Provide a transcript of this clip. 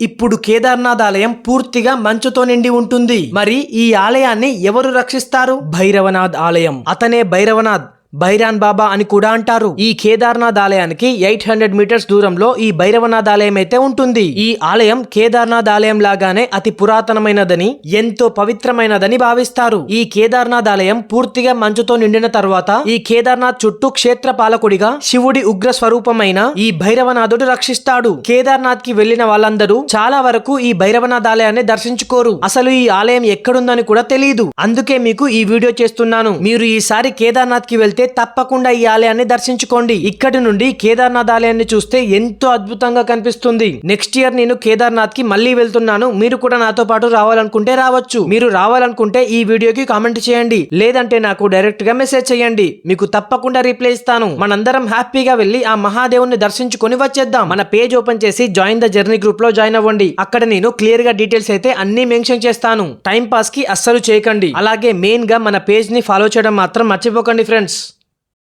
ఇప్పుడు కేదార్నాథ్ ఆలయం పూర్తిగా మంచుతో నిండి ఉంటుంది. మరి ఈ ఆలయాన్ని ఎవరు రక్షిస్తారు? భైరవనాథ్ ఆలయం. అతనే భైరవనాథ్. భైరాన్ బాబా అని కూడా అంటారు. ఈ కేదార్నాథ్ ఆలయానికి ఎయిట్ హండ్రెడ్ మీటర్స్ దూరంలో ఈ భైరవనాథ్ ఆలయం అయితే ఉంటుంది. ఈ ఆలయం కేదార్నాథ్ ఆలయం లాగానే అతి పురాతనమైనదని ఎంతో పవిత్రమైనదని భావిస్తారు. ఈ కేదార్నాథ్ ఆలయం పూర్తిగా మంచుతో నిండిన తర్వాత ఈ కేదార్నాథ్ చుట్టూ క్షేత్ర పాలకుడిగా శివుడి ఉగ్ర స్వరూపమైన ఈ భైరవనాథుడు రక్షిస్తాడు. కేదార్నాథ్కి వెళ్ళిన వాళ్ళందరూ చాలా వరకు ఈ భైరవనాథ్ ఆలయాన్ని దర్శించుకోరు. అసలు ఈ ఆలయం ఎక్కడుందని కూడా తెలియదు అందుకే మీకు ఈ వీడియో చేస్తున్నాను. మీరు ఈసారి కేదార్నాథ్కి వెళ్తే తప్పకుండా ఈ ఆలయాన్ని దర్శించుకోండి. ఇక్కడి నుండి కేదార్నాథ్ ఆలయాన్ని చూస్తే ఎంతో అద్భుతంగా కనిపిస్తుంది. నెక్స్ట్ ఇయర్ నేను కేదార్నాథ్కి మళ్ళీ వెళ్తున్నాను. మీరు కూడా నాతో పాటు రావాలనుకుంటే రావచ్చు. మీరు రావాలనుకుంటే ఈ వీడియోకి కామెంట్ చేయండి. లేదంటే నాకు డైరెక్ట్గా మెసేజ్ చేయండి. మీకు తప్పకుండా రిప్లై ఇస్తాను. మనందరం హ్యాపీగా వెళ్ళి ఆ మహాదేవుని దర్శించుకొని వచ్చేద్దాం. మన పేజ్ ఓపెన్ చేసి జాయిన్ ద జర్నీ గ్రూప్లో జాయిన్ అవ్వండి. అక్కడ నేను క్లియర్గా డీటెయిల్స్ అయితే అన్ని మెన్షన్ చేస్తాను. టైం పాస్కి అస్సలు చేయకండి. అలాగే మెయిన్గా మన పేజ్ని ఫాలో చేయడం మాత్రం మర్చిపోకండి ఫ్రెండ్స్.